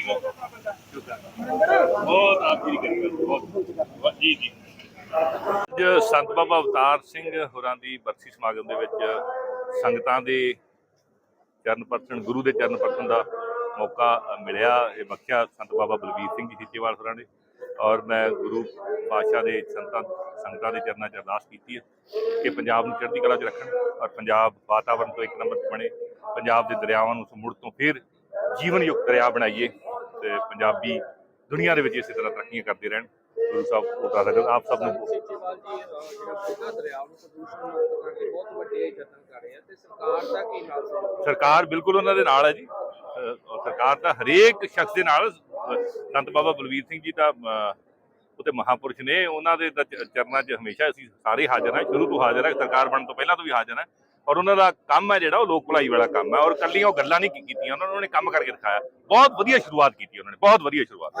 ਹੋ? ਬਹੁਤ ਆਪ ਜੀ ਕਰੀ ਬਹੁਤ ਜੀ ਜੀ। ਅੱਜ ਸੰਤ ਬਾਬਾ ਅਵਤਾਰ ਸਿੰਘ ਹੋਰਾਂ ਦੀ ਬਰਸੀ ਸਮਾਗਮ ਦੇ ਵਿੱਚ ਸੰਗਤਾਂ ਦੇ ਚਰਨ ਪਰਤਣ, ਗੁਰੂ ਦੇ ਚਰਨ ਪਰਤਣ ਦਾ ਮੌਕਾ ਮਿਲਿਆ। ਇਹ ਬਖਸ਼ਿਆ ਸੰਤ ਬਾਬਾ ਬਲਬੀਰ ਸਿੰਘ ਜੀ ਸੀਚੇਵਾਲ ਹੋਰਾਂ ਨੇ ਔਰ ਮੈਂ ਗੁਰੂ ਪਾਤਸ਼ਾਹ ਦੇ ਸੰਤਾਂ, ਸੰਗਤਾਂ ਦੇ ਚਰਨਾਂ 'ਚ ਅਰਦਾਸ ਕੀਤੀ ਹੈ ਕਿ ਪੰਜਾਬ ਨੂੰ ਚੜ੍ਹਦੀ ਕਲਾ 'ਚ ਰੱਖਣ ਔਰ ਪੰਜਾਬ ਵਾਤਾਵਰਣ ਤੋਂ ਇੱਕ ਨੰਬਰ 'ਤੇ ਬਣੇ, ਪੰਜਾਬ ਦੇ ਦਰਿਆਵਾਂ ਨੂੰ ਮੁੜ ਤੋਂ ਫਿਰ ਜੀਵਨ ਯੁਕਤ ਦਰਿਆ ਬਣਾਈਏ ਤੇ ਪੰਜਾਬੀ ਦੁਨੀਆ ਦੇ ਵਿੱਚ ਇਸੇ ਤਰ੍ਹਾਂ ਤਰੱਕੀਆਂ ਕਰਦੇ ਰਹਿਣ। ਗੁਰੂ ਸਾਹਿਬ ਉਹਦਾ ਰਗਲ ਆਪ ਸਭ ਨੂੰ ਰਹੇ ਸਰਕਾਰ ਦਾ ਕੀ ਹਾਲ ਹੈ? ਸਰਕਾਰ ਬਿਲਕੁਲ ਉਹਨਾਂ ਦੇ ਨਾਲ ਹੈ ਜੀ। ਸਰਕਾਰ ਤਾਂ ਹਰੇਕ ਸ਼ਖਸ ਦੇ ਨਾਲ ਸੰਤ ਬਾਬਾ ਬਲਵੀਰ ਸਿੰਘ ਜੀ ਦਾ ਅਹ, ਉਹ ਤੇ ਮਹਾਪੁਰਸ਼ ਨੇ। ਉਹਨਾਂ ਦੇ ਚਰਨਾਂ 'ਚ ਹਮੇਸ਼ਾ ਅਸੀਂ ਸਾਰੇ ਹਾਜ਼ਰ ਹਾਂ। ਸ਼ੁਰੂ ਤੋਂ ਹਾਜ਼ਰ ਹਾਂ। ਸਰਕਾਰ ਬਣਨ ਤੋਂ ਪਹਿਲਾਂ ਤੋਂ ਵੀ ਹਾਜ਼ਰ ਹਾਂ। ਔਰ ਉਹਨਾਂ ਦਾ ਕੰਮ ਹੈ ਜਿਹੜਾ, ਉਹ ਲੋਕ ਭਲਾਈ ਵਾਲਾ ਕੰਮ ਹੈ। ਔਰ ਕੱਲੀਆਂ ਉਹ ਗੱਲਾਂ ਨਹੀਂ ਕੀ- ਕੀਤੀਆਂ, ਉਹਨਾਂ ਨੇ ਕੰਮ ਕਰਕੇ ਦਿਖਾਇਆ। ਬਹੁਤ ਵਧੀਆ ਸ਼ੁਰੂਆਤ ਕੀਤੀ ਉਹਨਾਂ ਨੇ, ਬਹੁਤ ਵਧੀਆ ਸ਼ੁਰੂਆਤ।